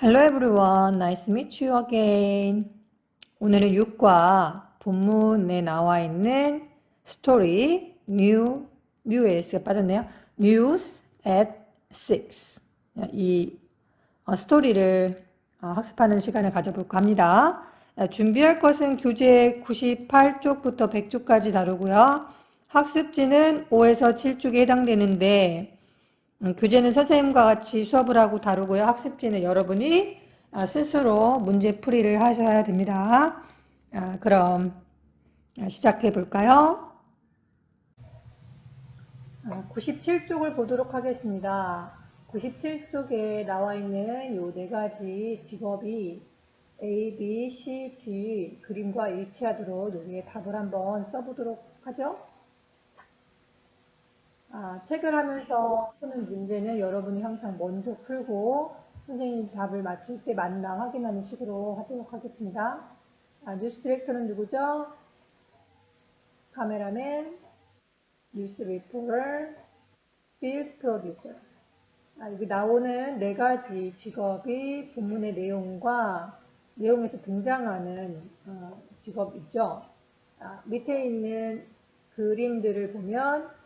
Hello everyone, nice to meet you again. 오늘은 6과 본문에 나와 있는 스토리 new news가 빠졌네요. News at 6. 이 어, 스토리를 어, 학습하는 시간을 가져볼까 합니다. 어, 준비할 것은 교재 98쪽부터 100쪽까지 다루고요. 학습지는 5에서 7쪽에 해당되는데 음, 교재는 선생님과 같이 수업을 하고 다루고요. 학습지는 여러분이 아, 스스로 문제 풀이를 하셔야 됩니다. 아, 그럼 아, 시작해 볼까요? 97쪽을 보도록 하겠습니다. 97쪽에 나와 있는 요네 가지 직업이 A, B, C, D 그림과 일치하도록 여기에 답을 한번 써보도록 하죠. 아, 체결하면서 푸는 문제는 여러분이 항상 먼저 풀고 선생님이 답을 맞출 때 맞나 확인하는 식으로 하도록 하겠습니다. 아, 뉴스 디렉터는 누구죠? 카메라맨, 뉴스 리포터, 필드 프로듀서. 아, 여기 나오는 네 가지 직업이 본문의 내용과 내용에서 등장하는 어, 직업 있죠. 아, 밑에 있는 그림들을 보면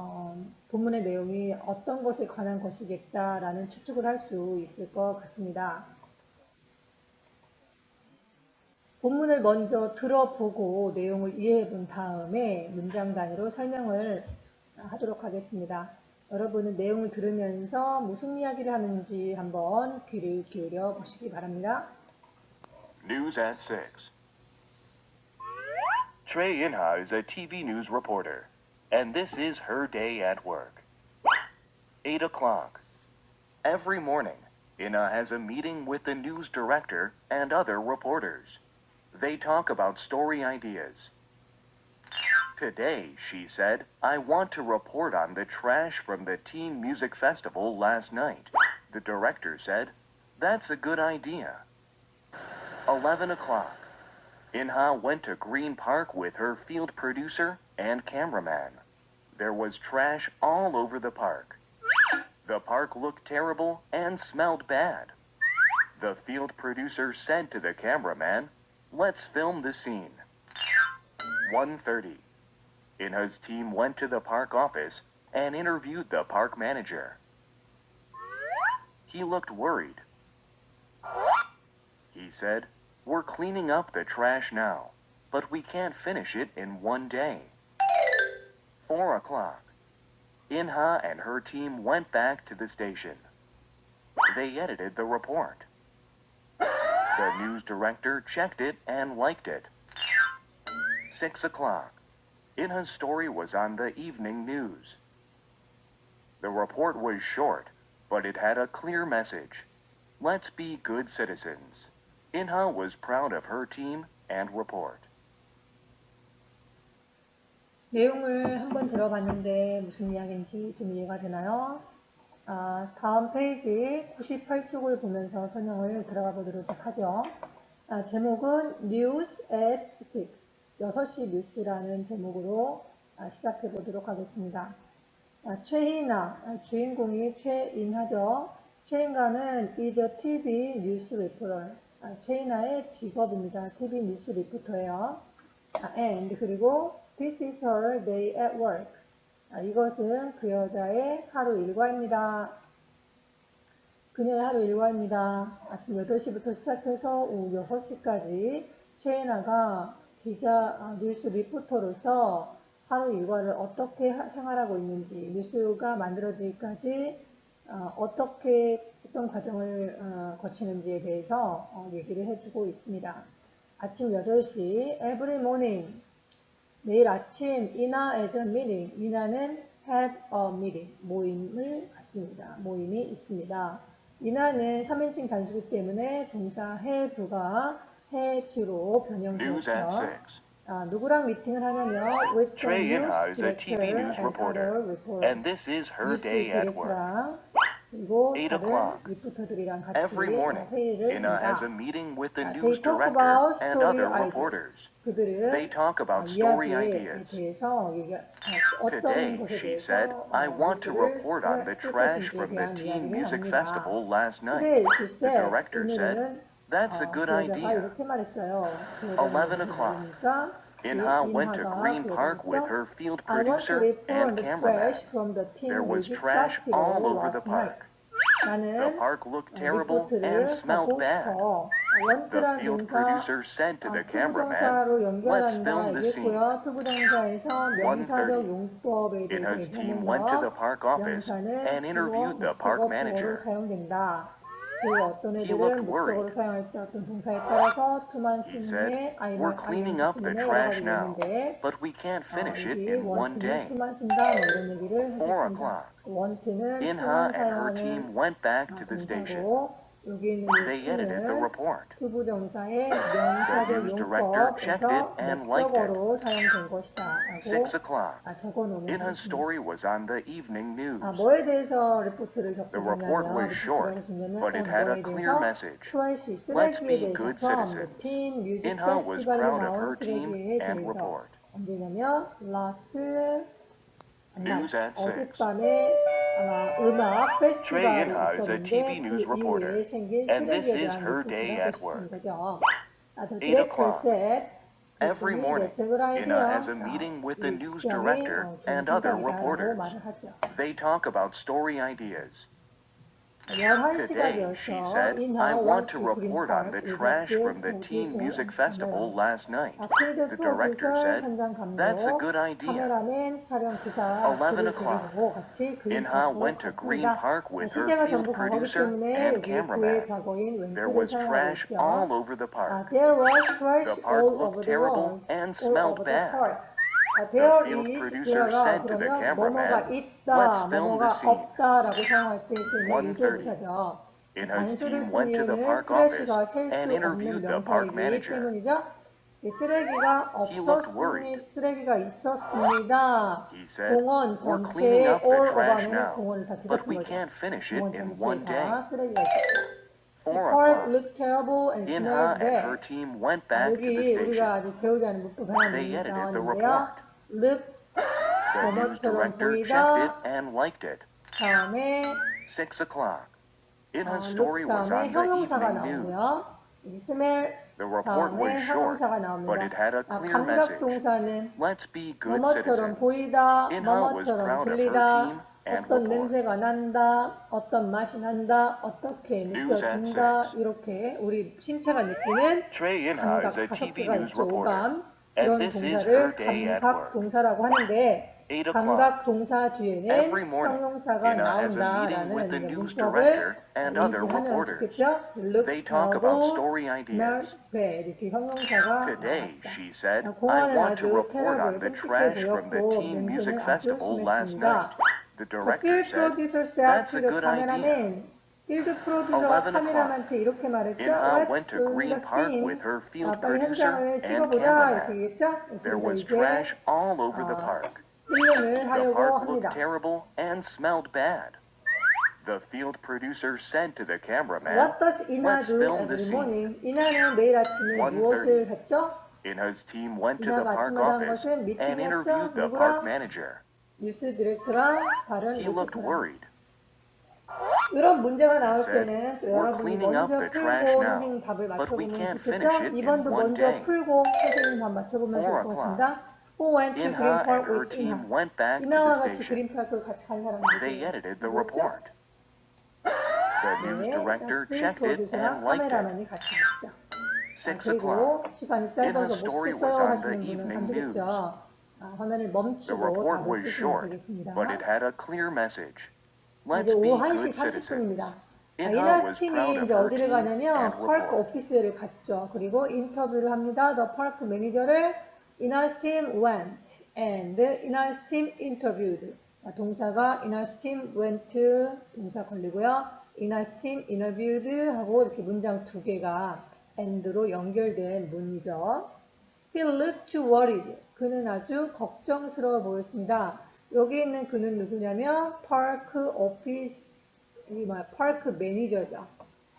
어, 본문의 내용이 어떤 것에 관한 것이겠다라는 추측을 할 수 있을 것 같습니다. 본문을 먼저 들어보고 내용을 이해해 본 다음에 문장 단위로 설명을 하도록 하겠습니다. 여러분은 내용을 들으면서 무슨 이야기를 하는지 한번 귀를 기울여 보시기 바랍니다. News at 6. Trey Inha is a TV news reporter, and this is her day at work. 8 o'clock. Every morning, Inha has a meeting with the news director and other reporters. They talk about story ideas. Today, she said, I want to report on the trash from the Teen Music Festival last night. The director said, That's a good idea. 11 o'clock. Inha went to Green Park with her field producer and cameraman. There was trash all over the park. The park looked terrible and smelled bad. The field producer said to the cameraman, "Let's film the scene." 1:30. Inha's team went to the park office and interviewed the park manager. He looked worried. He said, We're cleaning up the trash now, but we can't finish it in one day. Four o'clock. Inha and her team went back to the station. They edited the report. The news director checked it and liked it. Six o'clock. Inha's story was on the evening news. The report was short, but it had a clear message. Let's be good citizens. Inha was proud of her team and report. 내용을 한번 들어봤는데 무슨 이야기인지 좀 이해가 되나요? 아, 다음 페이지 98쪽을 보면서 설명을 들어가 보도록 하죠. 아, 제목은 News at 6, 6시 뉴스라는 제목으로 아, 시작해 보도록 하겠습니다. 아, 최희나, 아, 주인공이 최인하죠. 최인가는 is a TV 뉴스 리포터. 아, 최인하의 직업입니다. TV 뉴스 리포터예요. 아, and 그리고 this is her day at work. 아, 이것은 그 여자의 하루 일과입니다. 그녀의 하루 일과입니다. 아침 8시부터 시작해서 오후 6시까지 최애나가 기자 아, 뉴스 리포터로서 하루 일과를 어떻게 하- 생활하고 있는지 뉴스가 만들어지기까지 어, 어떻게 어떤 과정을 어, 거치는지에 대해서 어, 얘기를 해주고 있습니다. 아침 8시 every morning 매일 아침 이나 as a meeting 이나는 have a meeting 모임을 갖습니다. 모임이 있습니다. 이나는 3인칭 단수기 때문에 동사 have가 have로 변형되었죠. 6. 아, 누구랑 미팅을 하냐면 with Trey Inha is a TV news and reporter, and this is her day at work. 8 o'clock every morning in a, as a meeting with the news director and other reporters. They talk about story ideas. Today, she said, I want to report on the trash from the teen music festival last night. The director said, That's a good idea. 11 o'clock. Inha went to Green Park with her field producer and cameraman. There was trash all over the park. The park looked terrible and smelled bad. The field producer said to the cameraman, let's film the scene. 1.30, Inha's team went to the park office and interviewed the park manager. 보어로 사용된다. 그 어떤 He 애들은 looked 목적어로 worried. 사용할 때 어떤 동사에 따라서 투만 He 쓰는 게 said, We're cleaning up the trash now, but we can't finish it in one day. 투만 쓴다 뭐 이런 얘기를 Four 하셨습니다. o'clock. 원트는 Inha 투만 and her 사용하는 team went back 아, to the station. 동사고 여기 있는 They edited the 투는 report. 투부정사의 The 명사적 news director checked it 용법에서 and liked it. 목적어로 사용된 것이다. Six 라고 o'clock. 아, 적어놓으면 Inha's 되겠습니다. story was on the evening news. 아, 뭐에 대해서 리포트를 The report was short, but it had a clear message. 트와이시 Let's 쓰레기에 be good 대해서 citizens. 틴 뮤직 Inha was 페스티벌에 proud of 나온 her team 쓰레기에 and 대해서 report. 언제냐면 last News at six. 어젯밤에 아마 음악 Trey Inha is a TV news reporter, and this is her day at work. 8 o'clock. Every morning, Ina has a meeting with the news director and other reporters. They talk about story ideas, Today, she said, I want to report on the trash from the teen music festival last night. The director said, that's a good idea. 11 o'clock, Inha went to Green Park with her field producer and cameraman. There was trash all over the park. The park looked terrible and smelled bad. the bad. park. 아, there field is producer there가 said to the 그러면 cameraman, 뭐뭐가 있다, "Let's film 뭐뭐가 the scene." 없다라고 사용할 때 쓰는 1:30. 유도부사죠. Inha's 단수를 team went to the 쓰는 park office 트래시가 셀 and 수 interviewed 없는 the park 명사이기 manager. 때문이죠. 이 쓰레기가 He looked 없었습니다. worried. 쓰레기가 있었습니다. He said, 공원 We're cleaning 전체에 up the all trash over now, 공원을 다 but 뒤덮은 we 거죠. can't finish it 공원 in one day. 전체가 쓰레기가 있었죠. The 4 park o'clock. looked terrible and Inha smelled and her bad. team went back to the 여기 station. 우리가 아직 배우지 않은 문법 하나 They edited the 나왔는데요. report. Look The news 뭐뭐처럼 director 보이다. checked it and liked it. 다음에 6 o'clock. 어, Inha's look story was 다음에 on the 형용사가 evening news. 나오고요. 이 smell The report 다음에 was short, 형용사가 but it 나옵니다. had a 아, clear 감각 message. 동사는 Let's be good 뭐뭐처럼 citizens. 보이다, Inha was 뭐뭐처럼 proud of her 들리다, team and 어떤 report. 냄새가 난다, 어떤 맛이 난다, 어떻게 News at 느껴진다, six. 이렇게 우리 신체가 느끼는 Trey Inha 감각 is a 다섯 TV 개가 news 있죠. reporter, 오감 이런 this is her 동사를 day at 감각 work. 동사라고 하는데 8 o'clock. 감각 동사 뒤에는 Every morning, 형용사가 Inha has a meeting with the 나온다라는 news 문법을 director and other 인지하면 reporters. 좋겠죠? look They talk about 하고 story ideas. smell bad 이렇게 형용사가 Today, 나왔다. she said, 자, I 공원은 want to 아주 report on 테러블 the 끔찍해 trash from the 보였고 Teen Music 냄새는 아주 Festival last 심했습니다. night. The The director field said, producer said That's to a the good idea. 11 o'clock. Inha went to uh, Green Park with her field producer and cameraman. There was trash all over the park. The park looked terrible and smelled bad. The field producer said to the cameraman, Let's film the scene. 1.30, Ina's team went to the park office and interviewed the park manager. He looked worried. 이런 문제가 나올 said, 때는 또 "We're 여러분이 cleaning up 먼저 the trash 풀고 now, 선생님 답을 but we 맞춰보면 can't finish 좋겠죠? it in 이번도 one 먼저 day." 풀고 선생님 답 맞춰보면 Four 좋을 것 o'clock. 같습니다. Who went to Inha Green and Park her with team Inha? went back to the 이나와 같이 station. 그린파크를 같이 간 사람이 They 누구예요? edited the 누구였죠? report. The news 네, director 스크린 checked it 프로듀서랑 and liked it. 카메라만이 같이 있죠. 6 o'clock. 그리고 시간이 Inha's 짧아서 story 못 was 썼어요 on 하시는 the 분은 evening 안 되겠죠. 아, 화면을 The 멈추고 report 답을 was 쓰시면 short, 되겠습니다. but it had a clear message. 이제 오후 1시 good citizens. 40분입니다. Inha 이나스 was 팀이 proud of 이제 어디를 가냐면 report. 오피스를 갔죠. 그리고 인터뷰를 합니다. The 파크 매니저를 이나스 팀 went and 이나스 팀 interviewed. 아, 동사가 이나스 팀 went 동사 걸리고요. 이나스 팀 interviewed 하고 이렇게 문장 두 개가 and로 연결된 문이죠. He looked worried. 그는 아주 걱정스러워 보였습니다. 여기 있는 그는 누구냐면 파크 오피스 이 뭐야 파크 매니저죠.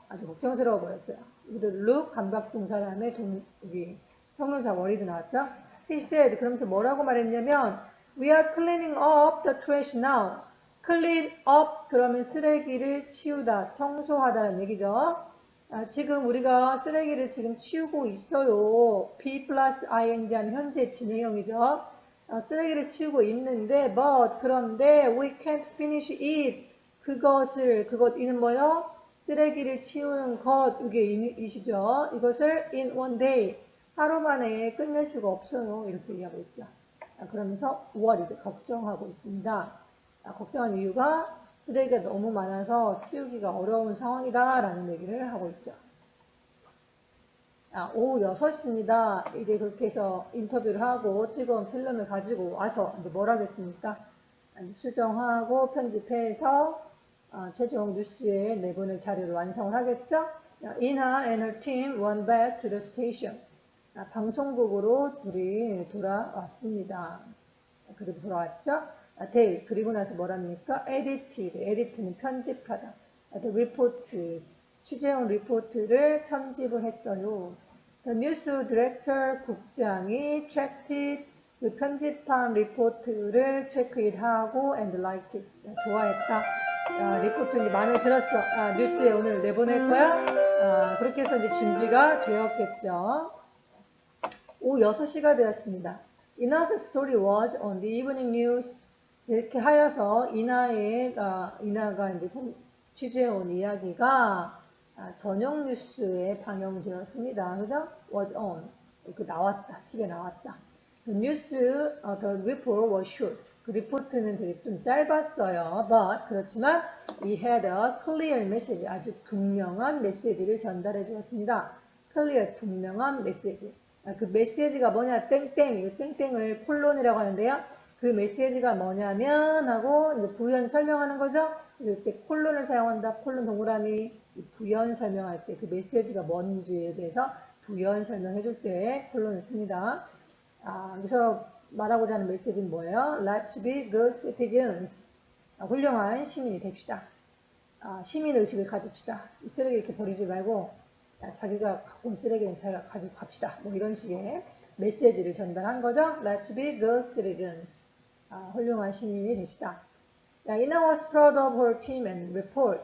아주 걱정스러워 보였어요. look 감각 동사 다음에 동, 여기 형용사 워리드 나왔죠. He said 그러면서 뭐라고 말했냐면 We are cleaning up the trash now. clean up 그러면 쓰레기를 치우다, 청소하다는 얘기죠. 아, 지금 우리가 쓰레기를 지금 치우고 있어요. be plus ing 하는 현재 진행형이죠. 아, 쓰레기를 치우고 있는데 but 그런데 we can't finish it 그것을 그것 이는 뭐요? 쓰레기를 치우는 것 이게 이- 이시죠. 이것을 in one day 하루 만에 끝낼 수가 없어요. 이렇게 얘기하고 있죠. 아, 그러면서 worried 걱정하고 있습니다. 아, 걱정한 이유가 쓰레기가 너무 많아서 치우기가 어려운 상황이다 라는 얘기를 하고 있죠. 아, 오후 6시입니다. 이제 그렇게 해서 인터뷰를 하고 찍어온 필름을 가지고 와서 이제 뭘 하겠습니까? 아, 수정하고 편집해서 아, 최종 뉴스에 내보낼 자료를 완성을 하겠죠? 아, Ina and her team went back to the station. 아, 방송국으로 둘이 돌아왔습니다. 아, 그리고 돌아왔죠? 아, they, 그리고 나서 뭐랍니까? edited, edit는 편집하다. 아, the report, 취재원 리포트를 편집을 했어요. News director 국장이 checked it, 그 편집한 리포트를 check it 하고 and liked it, 좋아했다. 아, 리포트 이제 마음에 들었어. 아, 뉴스에 오늘 내보낼 거야. 아, 그렇게 해서 이제 준비가 되었겠죠. 오후 6시가 되었습니다. Ina's story was on the evening news. 이렇게 하여서 이나의, 아, 이나가 이제 선- 취재해온 이야기가 아, 저녁 뉴스에 방영되었습니다. 그죠? was on. 그 나왔다. TV에 나왔다. The news, 어, the report was short. 그 리포트는 되게 좀 짧았어요. But, 그렇지만, we had a clear message. 아주 분명한 메시지를 전달해 주었습니다. clear, 분명한 메시지. 아, 그 메시지가 뭐냐, 땡땡. 이 땡땡을 콜론이라고 하는데요. 그 메시지가 뭐냐면 하고 이제 부연 설명하는 거죠. 이때 콜론을 사용한다. 콜론 동그라미 이 부연 설명할 때 그 메시지가 뭔지에 대해서 부연 설명해 줄 때 콜론을 씁니다. 아, 그래서 말하고자 하는 메시지는 뭐예요? Let's be good citizens. 아, 훌륭한 시민이 됩시다. 아, 시민 의식을 가집시다. 이 쓰레기 이렇게 버리지 말고 아, 자기가 갖고 온 쓰레기는 자기가 가지고 갑시다. 뭐 이런 식의 메시지를 전달한 거죠. Let's be good citizens. 아, 훌륭한 시민이 됩시다. 야, Ina was proud of her team and report.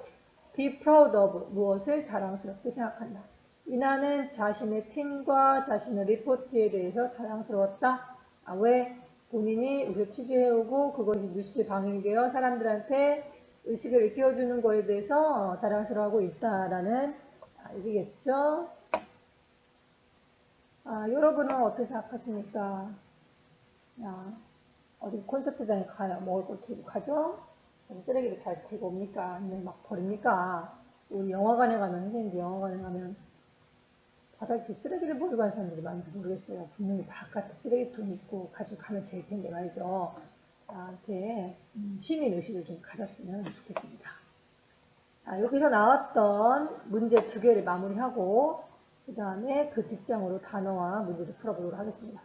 Be proud of 무엇을 자랑스럽게 생각한다. 이나는 자신의 팀과 자신의 리포트에 대해서 자랑스러웠다. 아, 왜? 본인이 우리가 취재해오고 그것이 뉴스에 방영되어 사람들한테 의식을 일깨워주는 거에 대해서 어, 자랑스러워하고 있다라는 아, 얘기겠죠. 아, 여러분은 어떻게 생각하십니까? 야, 어디 콘서트장에 가요. 먹을 걸 들고 가죠? 쓰레기를 잘 들고 옵니까? 아니면 막 버립니까? 우리 영화관에 가면, 선생님들 영화관에 가면 바닥에 쓰레기를 버리고 가는 사람들이 많은지 모르겠어요. 분명히 바깥에 쓰레기통 있고 가지고 가면 될 텐데 말이죠. 나한테 음, 시민의식을 좀 가졌으면 좋겠습니다. 아, 여기서 나왔던 문제 두 개를 마무리하고 그 다음에 그 뒷장으로 단어와 문제를 풀어보도록 하겠습니다.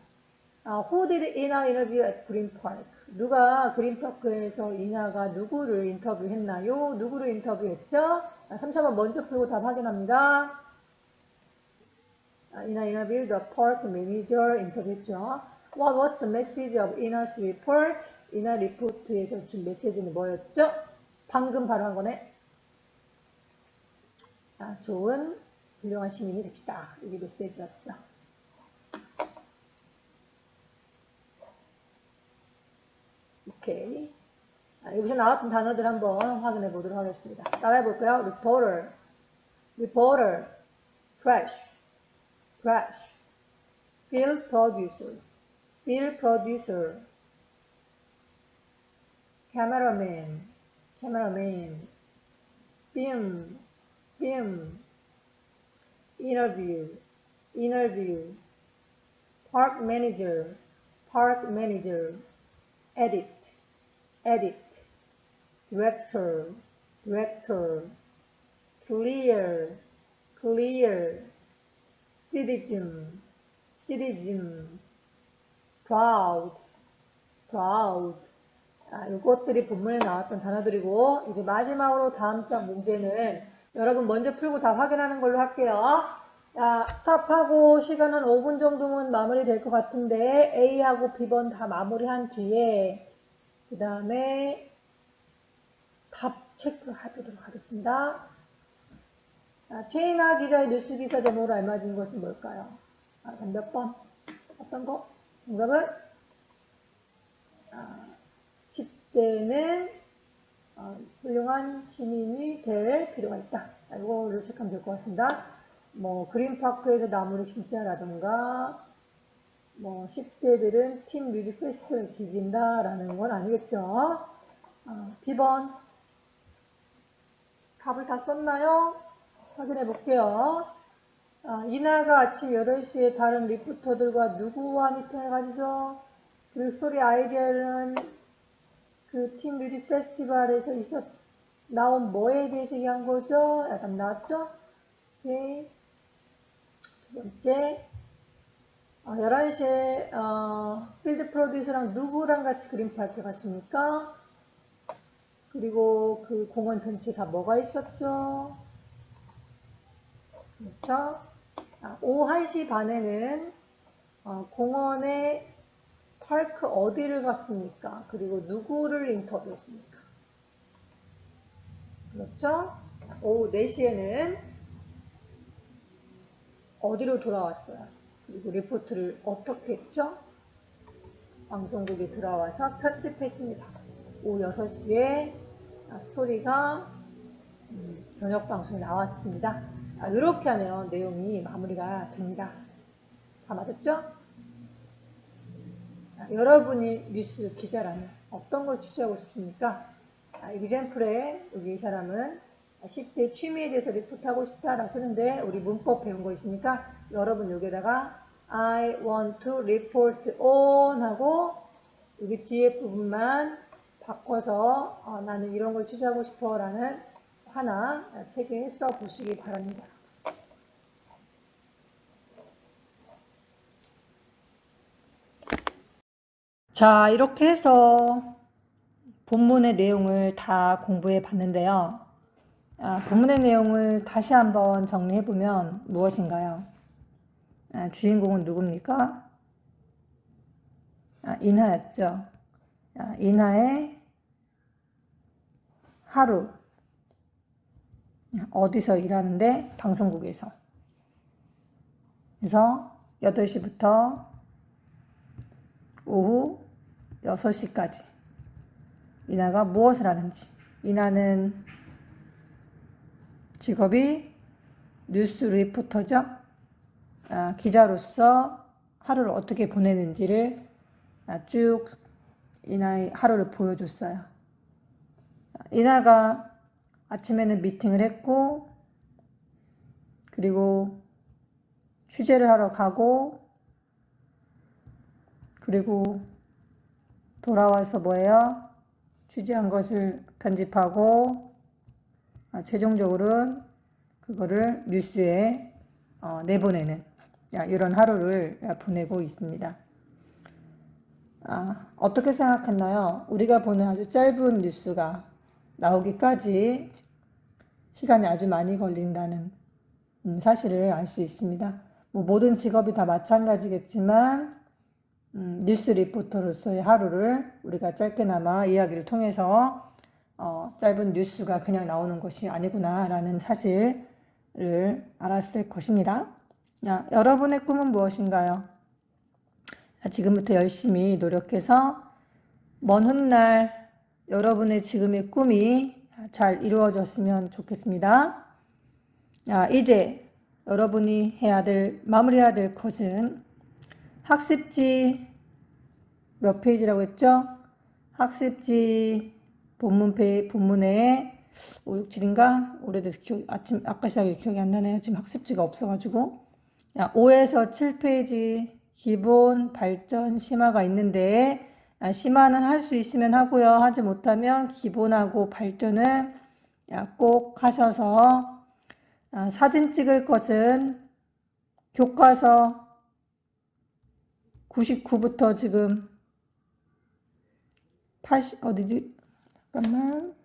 아, who did Ina interview at Green Park? 누가 그린파크에서 이나가 누구를 인터뷰했나요? 누구를 인터뷰했죠? 아, 3, 4번 먼저 풀고 답 확인합니다. 아, Ina interviewed the park manager 인터뷰했죠. What was the message of Ina's report? 이나 리포트에서 준 메시지는 뭐였죠? 방금 바로 한 거네. 아, 좋은 훌륭한 시민이 됩시다. 이게 메시지였죠. 오케이. 아, 여기서 나왔던 단어들 한번 확인해 보도록 하겠습니다. 따라해 볼까요? reporter, reporter, trash, trash, film producer, film producer, cameraman, cameraman, film, film, interview, interview, park manager, park manager, edit, edit, director, director, clear, clear, citizen, citizen, proud, proud, 아, 이것들이 본문에 나왔던 단어들이고 이제 마지막으로 다음 장 문제는 여러분 먼저 풀고 다 확인하는 걸로 할게요. 자, 스탑하고 시간은 5분 정도면 마무리 될 것 같은데 A하고 B번 다 마무리한 뒤에 그 다음에 답 체크하도록 하겠습니다. 자, 최인아 기자의 뉴스 기사 제목으로 알맞은 것은 뭘까요? 아, 몇 번? 어떤 거? 정답은 아, 10대는 어, 훌륭한 시민이 될 필요가 있다. 자, 이거를 체크하면 될 것 같습니다. 뭐 그린파크에서 나무를 심자라던가 뭐 10대들은 팀 뮤직 페스티벌을 즐긴다라는 건 아니겠죠. 아, B번 답을 다 썼나요? 확인해 볼게요. 아, 이나가 아침 8시에 다른 리포터들과 누구와 미팅을 가지죠? 그리고 스토리 아이디어는 그 팀 뮤직 페스티벌에서 있었, 나온 뭐에 대해서 얘기한 거죠? 약간 나왔죠? 오케이. 두 번째, 어, 11시에 어, 필드 프로듀서랑 누구랑 같이 그림 파크 갔습니까? 그리고 그 공원 전체 다 뭐가 있었죠? 그렇죠? 아, 오후 1시 반에는 어, 공원에 파크 어디를 갔습니까? 그리고 누구를 인터뷰했습니까? 그렇죠? 오후 4시에는 어디로 돌아왔어요? 리포트를 어떻게 했죠? 방송국에 들어와서 편집했습니다. 오후 6시에 스토리가 음, 저녁 방송에 나왔습니다. 아, 이렇게 하면 내용이 마무리가 됩니다. 다 맞았죠? 아, 여러분이 뉴스 기자라면 어떤 걸 취재하고 싶습니까? 아, example에 여기 이 사람은 10대 취미에 대해서 리포트하고 싶다라고 쓰는데 우리 문법 배운 거 있으니까 여러분 여기다가 I want to report on 하고 여기 뒤에 부분만 바꿔서 어, 나는 이런 걸 취재하고 싶어 라는 하나 책에 써 보시기 바랍니다. 자, 이렇게 해서 본문의 내용을 다 공부해 봤는데요. 아, 본문의 내용을 다시 한번 정리해 보면 무엇인가요? 아, 주인공은 누굽니까? 아, 인하였죠. 아, 인하의 하루. 어디서 일하는데? 방송국에서. 그래서 8시부터 오후 6시까지 이나가 무엇을 하는지 이나는 직업이 뉴스 리포터죠. 아, 기자로서 하루를 어떻게 보내는지를 아, 쭉 이나의 하루를 보여줬어요. 이나가 아침에는 미팅을 했고 그리고 취재를 하러 가고 그리고 돌아와서 뭐예요? 취재한 것을 편집하고 아, 최종적으로는 그거를 뉴스에 어, 내보내는 야, 이런 하루를 보내고 있습니다. 아, 어떻게 생각했나요? 우리가 보는 아주 짧은 뉴스가 나오기까지 시간이 아주 많이 걸린다는 음, 사실을 알 수 있습니다. 뭐 모든 직업이 다 마찬가지겠지만 음, 뉴스 리포터로서의 하루를 우리가 짧게나마 이야기를 통해서 어, 짧은 뉴스가 그냥 나오는 것이 아니구나라는 사실을 알았을 것입니다. 야, 여러분의 꿈은 무엇인가요? 지금부터 열심히 노력해서 먼 훗날 여러분의 지금의 꿈이 잘 이루어졌으면 좋겠습니다. 야, 이제 여러분이 해야 될, 마무리해야 될 것은 학습지 몇 페이지라고 했죠? 학습지 본문 페 본문에 5, 6, 7인가? 오래돼서 기억, 아침, 아까 시작에 기억이 안 나네요. 지금 학습지가 없어가지고. 야, 5에서 7페이지 기본 발전 심화가 있는데, 아, 심화는 할 수 있으면 하고요. 하지 못하면 기본하고 발전은 야, 꼭 하셔서, 아, 사진 찍을 것은 교과서 99부터 지금 80 어디지? Come on.